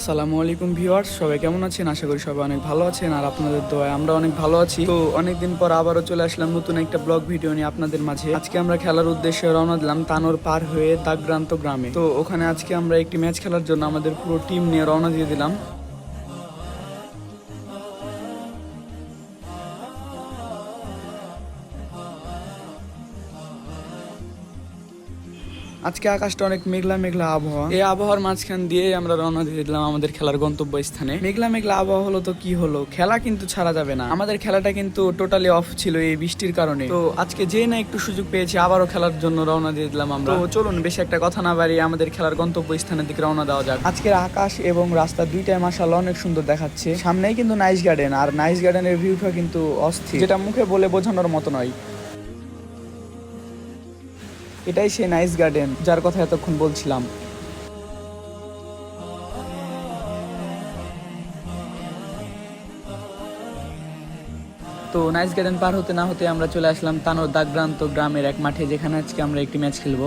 আসসালামু আলাইকুম ভিউয়ার্স, সবাই কেমন আছেন? আশা করি সবাই অনেক ভালো আছেন আর আপনাদের দোয়ায় আমরা অনেক ভালো আছি। তো অনেকদিন পর আবারও চলে আসলাম নতুন একটা ব্লগ ভিডিও নিয়ে আপনাদের মাঝে। আজকে আমরা খেলার উদ্দেশ্যে রওনা দিলাম তানোর পার হয়ে দাগ্রান্ত গ্রামে। তো ওখানে আজকে আমরা একটি ম্যাচ খেলার জন্য আমাদের পুরো টিম নিয়ে রওনা দিয়ে দিলাম। আজকে আকাশটা অনেক মেঘলা মেঘলা আবহাওয়া। এই আবহাওয়ার মাঝখান দিয়ে আমরা রওনা দিয়ে দিলাম আমাদের খেলার গন্তব্য স্থানে মেঘলা মেঘলা আবহাওয়া হলো তো কি হলো? খেলা কিন্তু ছাড়া যাবে না। আমাদের খেলাটা কিন্তু টোটালি অফ ছিল এই বৃষ্টির কারণে। তো আজকে যে না একটু সুযোগ পেয়েছি আবারও খেলার জন্য রওনা দিয়ে দিলাম আমরা। তো চলুন বেশি একটা কথা না বাড়িয়ে আমাদের খেলার গন্তব্য স্থানের দিকে রওনা দেওয়া যাক। আজকের আকাশ এবং রাস্তা দুইটাই মাসাল অনেক সুন্দর দেখাচ্ছে। সামনেই কিন্তু নাইস গার্ডেন আর নাইস গার্ডেনের ভিউটা কিন্তু অস্থির। যেটা মুখে বলে বোঝানোর মতো নয়। এটাই সেই নাইস গার্ডেন যার কথা এতক্ষণ বলছিলাম। তো নাইস গার্ডেন পার হতে না হতে আমরা চলে আসলাম তানোর দাগগ্রান্ত গ্রামের এক মাঠে, যেখানে আজকে আমরা একটি ম্যাচ খেলব।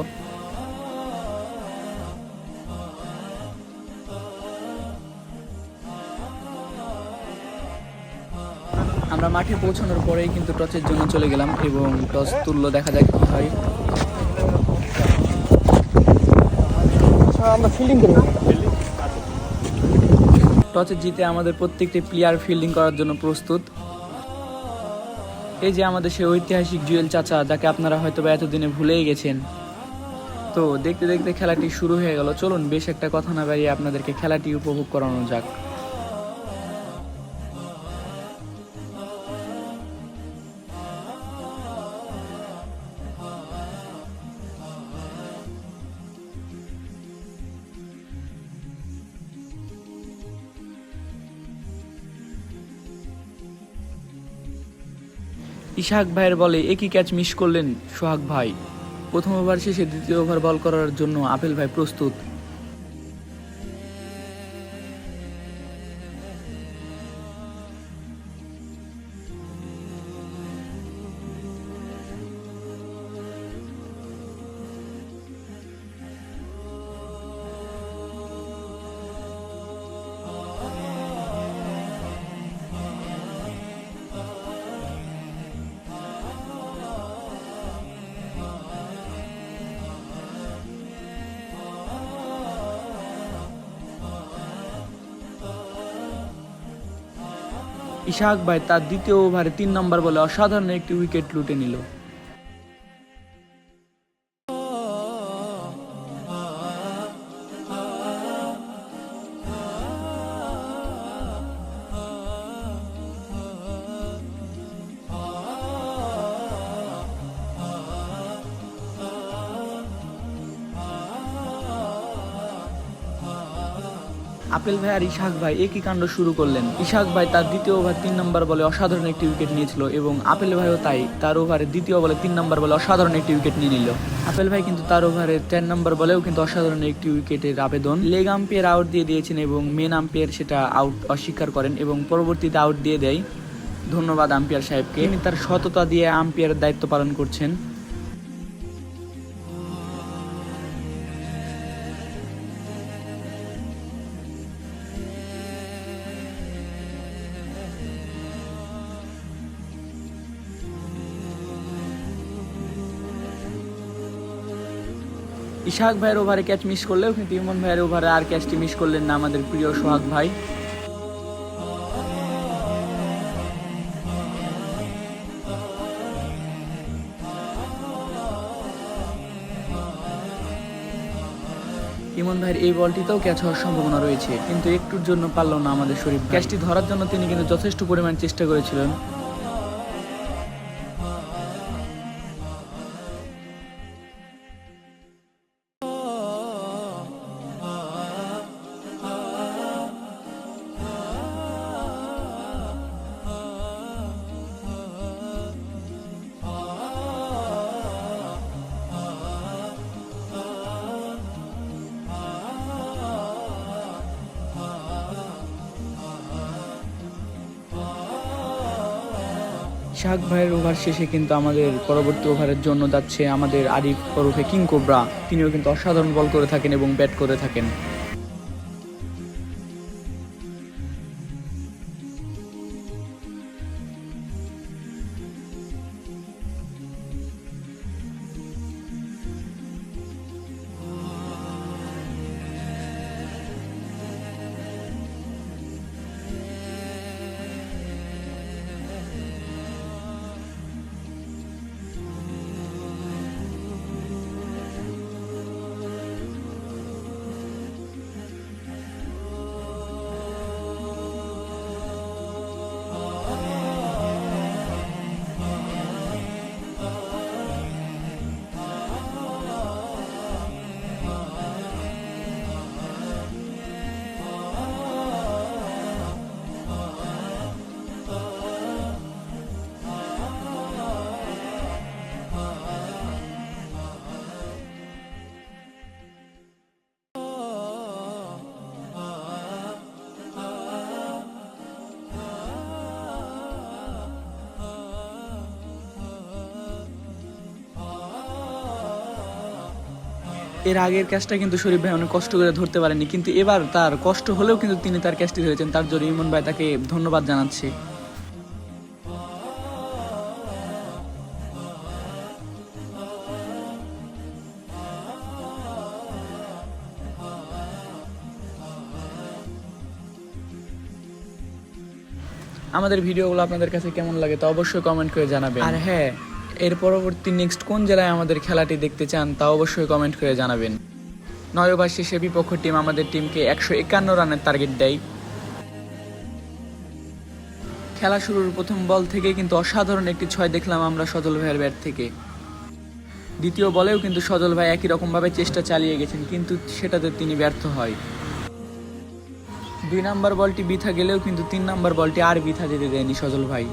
আমরা মাঠে পৌঁছানোর পরেই কিন্তু টসের জন্য চলে গেলাম এবং টস তুললো দেখা যাক কি হয়। আমরা ফিল্ডিং করব। টসে জিতে আমাদের প্রত্যেকটি প্লেয়ার ফিল্ডিং করার জন্য প্রস্তুত। এই যে আমাদের সেই ঐতিহাসিক জুয়েল চাচা, যাকে আপনারা হয়তো বা এতদিনে ভুলেই গেছেন। তো দেখতে দেখতে খেলাটি শুরু হয়ে গেল। চলুন, বেশ একটা কথা না বাড়িয়ে আপনাদেরকে খেলাটি উপভোগ করানো যাক। ইশাক ভাইয়ের বলে একই ক্যাচ মিস করলেন সোহাগ ভাই? প্রথম ওভার শেষে দ্বিতীয় ওভার বল করার জন্য আপেল ভাই প্রস্তুত। ইশাক ভাই তার দ্বিতীয় ওভারে তিন নম্বর বলে অসাধারণ একটি উইকেট লুটে নিল। আপেল ভাই আর ইশাক ভাই একই কাণ্ড শুরু করলেন। ইশাক ভাই তার দ্বিতীয় ওভার তিন নম্বর বলে অসাধারণ একটি উইকেট নিয়েছিল এবং আপেল ভাইও তাই তার ওভারে দ্বিতীয় বলে তিন নম্বর বলে অসাধারণ একটি উইকেট নিয়ে নিল। আপেল ভাই কিন্তু তার ওভারে চার নম্বর বলেও কিন্তু অসাধারণ একটি উইকেটের আবেদন। লেগ আম্পায়ার আউট দিয়ে দিয়েছেন এবং মেন আম্পায়ার সেটা আউট অস্বীকার করেন এবং পরবর্তীতে আউট দিয়ে দেয়। ধন্যবাদ আম্পায়ার সাহেবকে। তিনি তার সততা দিয়ে আম্পায়ারের দায়িত্ব পালন করছেন। ইশাক ভাইয়ের ওভারে ক্যাচ মিস করলেও কিন্তু ইমন ভাইয়ের ওভারে আর ক্যাচটি মিস করলেন না আমাদের প্রিয় সোহাগ ভাই। ইমন ভাইয়ের এই বলটিতেও ক্যাচ হওয়ার সম্ভাবনা রয়েছে, কিন্তু একটুর জন্য পারল না আমাদের শরীফ ক্যাচটি ধরার জন্য তিনি কিন্তু যথেষ্ট পরিমাণ চেষ্টা করেছিলেন। শাক ভাইয়ের ওভার শেষে কিন্তু আমাদের পরবর্তী ওভারের জন্য যাচ্ছে আমাদের আরিফ ওরফে কিং কোবরা। তিনিও কিন্তু অসাধারণ বল করে থাকেন এবং ব্যাট করে থাকেন। এর আগের ক্যাচটা কিন্তু শরীফ ভাই অনেক কষ্ট করে ধরতে পারেনি, কিন্তু এবার তার কষ্ট হলেও কিন্তু তিনি তার ক্যাচটি ধরেছেন। তার জন্য ইমন ভাই তাকে ধন্যবাদ জানাচ্ছি। আমাদের ভিডিওগুলো আপনাদের কাছে কেমন লাগে তা অবশ্যই কমেন্ট করে জানাবেন। আর হ্যাঁ এর পরবর্তী নেক্সট কোন জেলায় আমাদের খেলাটি দেখতে চান তা অবশ্যই কমেন্ট করে জানাবেন। নয় ওভার শেষে বিপক্ষ টিম আমাদের টিমকে একশো একান্ন রানের টার্গেট দেয়। খেলা শুরুর প্রথম বল থেকে কিন্তু অসাধারণ একটি ছয় দেখলাম আমরা সজল ভাইয়ের ব্যাট থেকে। দ্বিতীয় বলেও কিন্তু সজল ভাই একই রকমভাবে চেষ্টা চালিয়ে গেছেন, কিন্তু সেটাতে তিনি ব্যর্থ হয়। দুই নাম্বার বলটি বৃথা গেলেও কিন্তু তিন নাম্বার বলটি আর বৃথা যেতে দেয়নি সজল ভাই।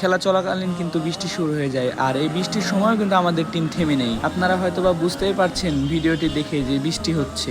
খেলা চলাকালীন কিন্তু বৃষ্টি শুরু হয়ে যায়। আর এই বৃষ্টির সময় কিন্তু আমাদের টিম থেমে নেই। আপনারা হয়তোবা বুঝতেই পারছেন, ভিডিওটি দেখে যে বৃষ্টি হচ্ছে।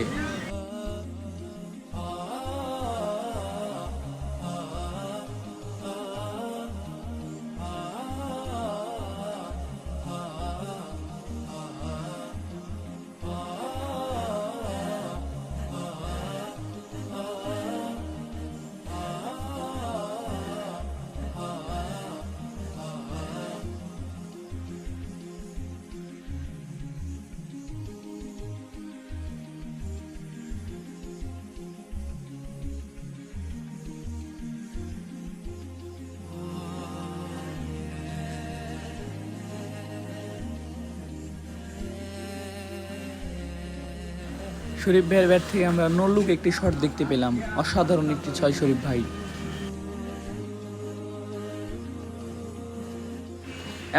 শরীফ ভাইয়ের ব্যাট থেকে আমরা নল্লুক একটি শট দেখতে পেলাম। অসাধারণ একটি ছয় শরীফ ভাই।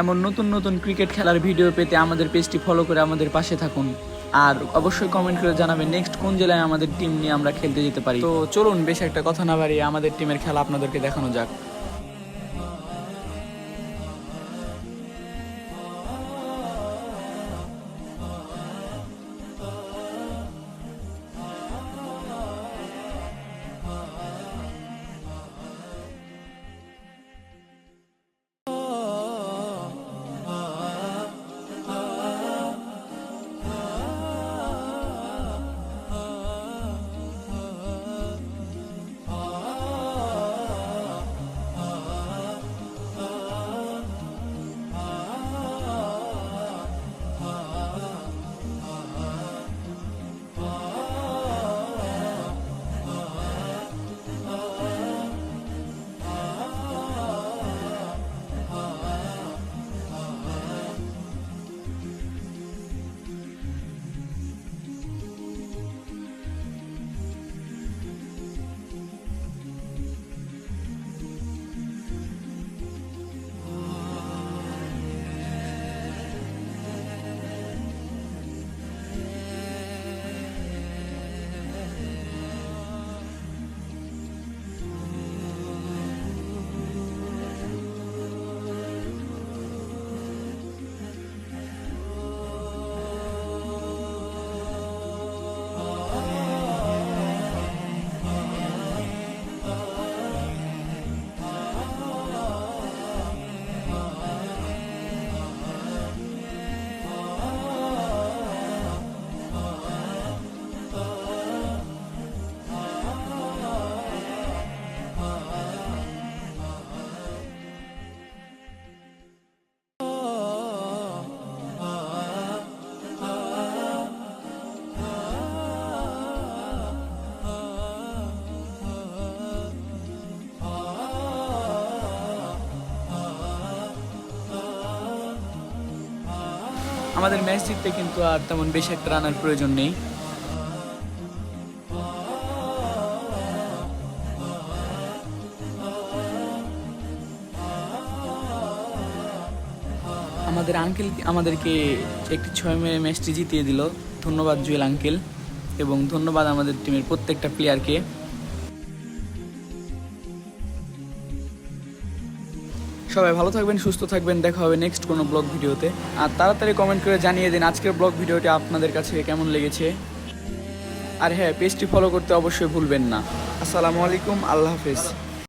এমন নতুন নতুন ক্রিকেট খেলার ভিডিও পেতে আমাদের পেজটি ফলো করে আমাদের পাশে থাকুন। আর অবশ্যই কমেন্ট করে জানাবেন নেক্সট কোন জেলায় আমাদের টিম নিয়ে আমরা খেলতে যেতে পারি। তো চলুন, বেশ একটা কথা না বাড়িয়ে আমাদের টিমের খেলা আপনাদেরকে দেখানো যাক। আমাদের ম্যাচ জিততে কিন্তু আর তেমন বেশি একটা রানার প্রয়োজন নেই। আমাদের আঙ্কেল আমাদেরকে একটি ছয় মেরে ম্যাচটি জিতিয়ে দিল। ধন্যবাদ জুয়েল আঙ্কেল এবং ধন্যবাদ আমাদের টিমের প্রত্যেকটা প্লেয়ারকে সবাই ভালো থাকবেন, সুস্থ থাকবেন, দেখা হবে নেক্সট কোনো ব্লগ ভিডিওতে। আর তাড়াতাড়ি কমেন্ট করে জানিয়ে দিন আজকের ব্লগ ভিডিওটি আপনাদের কাছে কেমন লেগেছে। আর হ্যাঁ পেজটি ফলো করতে অবশ্যই ভুলবেন না। আসসালামু আলাইকুম, আল্লাহ হাফেজ।